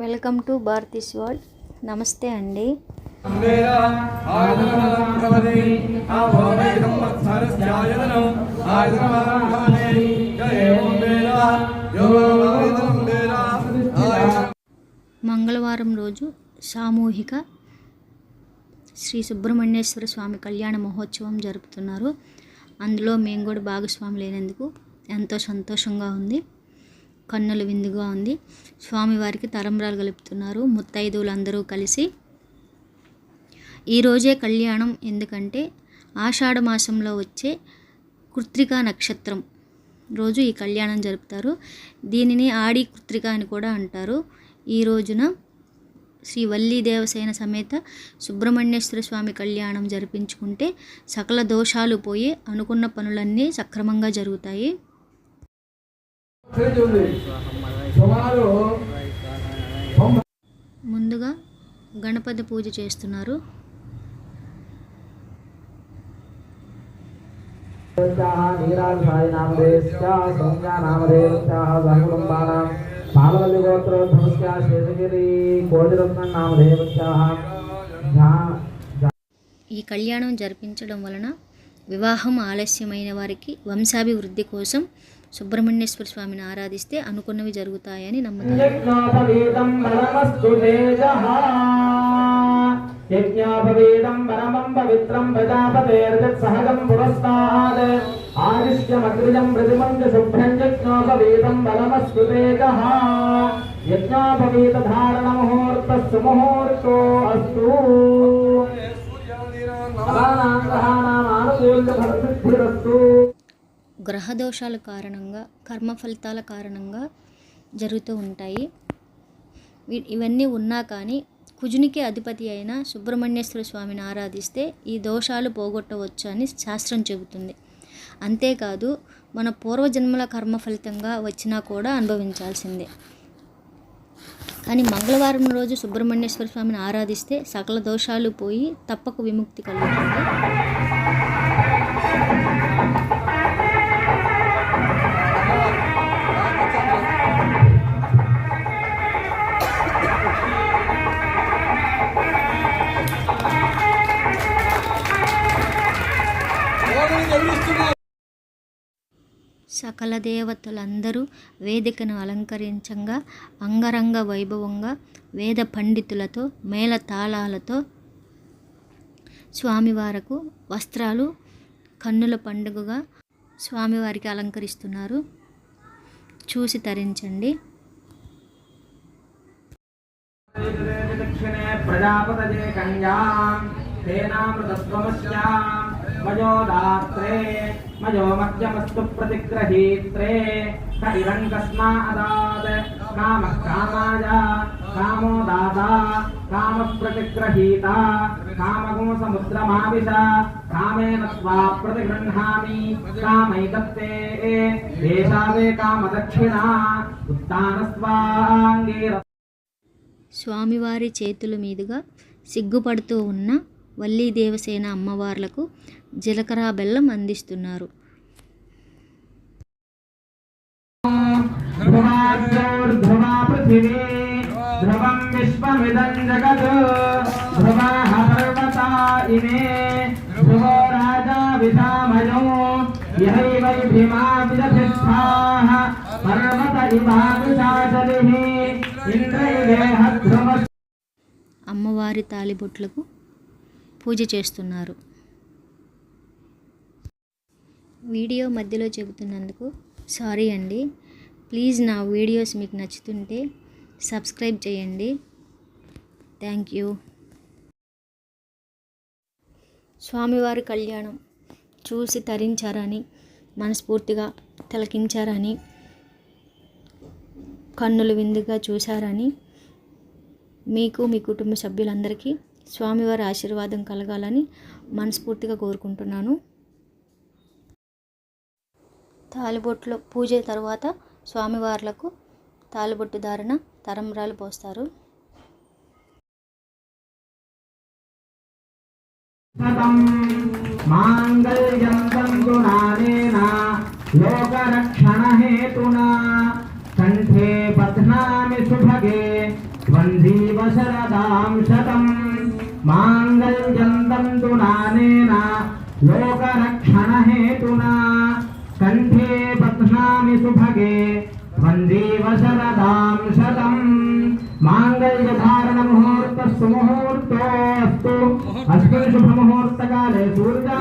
Welcome to Bharati's world. నమస్తే అండి. మంగళవారం రోజు సామూహిక శ్రీ సుబ్రహ్మణ్యేశ్వర స్వామి కళ్యాణ మహోత్సవం జరుపుతున్నారు. అందులో మేము కూడా భాగస్వామి లేనందుకు ఎంతో సంతోషంగా ఉంది. కన్నుల విందుగా ఉంది. స్వామివారికి తలంబ్రాలు కలుపుతున్నారు. ముత్తైదువులు అందరూ కలిసి ఈరోజే కళ్యాణం. ఎందుకంటే ఆషాఢ మాసంలో వచ్చే కృత్రికా నక్షత్రం. రోజు ఈ కళ్యాణం జరుపుతారు. దీనిని ఆడి కృత్రిక అని కూడా అంటారు. ఈ రోజున శ్రీ వల్లీ దేవసేన సమేత సుబ్రహ్మణ్యేశ్వర స్వామి కళ్యాణం జరిపించుకుంటే సకల దోషాలు పోయి అనుకున్న పనులన్నీ సక్రమంగా జరుగుతాయి. ముందుగా గణపతి పూజ చేస్తున్నారు. నీరాజాయ నామదేశ్చ సౌమ్యా నామదేశ్చ సహకుటుంబానాం పాలవల్లి గోత్రోద్భవస్య శేషగిరి కోటిరత్న నామదేవస్య ఈ కళ్యాణం జరిపించడం వలన వివాహం ఆలస్యమైన వారికి వంశాభివృద్ధి కోసం సుబ్రహ్మణ్యేశ్వర స్వామిని ఆరాధిస్తే అనుకున్నవి జరుగుతాయని నమ్ముతారు ఆదిశ్యమగ్రిజం ప్రతిమంజ శుభ్రం యజ్ఞోపవీతం బలమస్తు తేజః యజ్ఞోపవీత ధారణ ముహూర్త సుముహూర్తో అస్తు సదానాం సహానాం గ్రహదోషాల గ్రహ కారణంగా కర్మ ఫలితాల కారణంగా జరుగుతూ ఉంటాయి. ఇవన్నీ ఉన్నా కానీ కుజునికి అధిపతి అయిన సుబ్రహ్మణ్యేశ్వర స్వామిని ఆరాధిస్తే ఈ దోషాలు పోగొట్టవచ్చు అని శాస్త్రం చెబుతుంది. అంతేకాదు మన పూర్వజన్మల కర్మ ఫలితంగా వచ్చినా కూడా అనుభవించాల్సిందే. కానీ మంగళవారం రోజు సుబ్రహ్మణ్యేశ్వర స్వామిని ఆరాధిస్తే సకల దోషాలు పోయి తప్పక విముక్తి కలుగుతుంది. సకల దేవతలందరూ వేదికను అలంకరించంగా అంగరంగ వైభవంగా వేద పండితులతో మేళ తాళాలతో స్వామివారకు వస్త్రాలు కన్నుల పండుగగా స్వామివారికి అలంకరిస్తున్నారు. చూసి తరించండి. ప్రజాపతజే కన్యాం దాత్రే మయో మధ్యమస్తు ప్రతిగ్రహీత్రే క ఇదం కస్మాదాద్ కామ కామాయ కామో దాతా కామ ప్రతిగ్రహీత కామగో సముద్రమావిశ కామేన స్వా ప్రతిగృహామి కామైదత్తే దేశావే కామదక్షిణా ఉత్తానస్వాంగీర స్వామివారి చేతుల మీదుగా సిగ్గుపడుతూ ఉన్న వల్లీ దేవసేన అమ్మవార్లకు జీలకర్ర బెల్లం అందిస్తున్నారు. అమ్మవారి తాలిబొట్లకు పూజ చేస్తున్నారు. వీడియో మధ్యలో చెబుతున్నందుకు సారీ అండి. ప్లీజ్ నా వీడియోస్ మీకు నచ్చుతుంటే సబ్స్క్రైబ్ చేయండి. Thank you. స్వామివారి కళ్యాణం చూసి తరించారని మనస్ఫూర్తిగా తిలకించారని కన్నులు విందుగా చూశారని మీకు మీ కుటుంబ సభ్యులందరికీ స్వామివారి ఆశీర్వాదం కలగాలని మనస్ఫూర్తిగా కోరుకుంటున్నాను. తాలిబొట్లో పూజ తర్వాత స్వామివార్లకు తాలిబొట్టు ధారణ తరంబరాలు పోస్తారు. మాంగళ్యం తంతునానేన లోకరక్ష लोकरक्षणहेतुना कंठे बध्नामि सुभगे ध्वन्धीव शरदां शतम् माङ्गल्यधारणमुहूर्तस्तु मुहूर्तोऽस्तु। अस्मिन् शुभमुहूर्तकाले सूर्या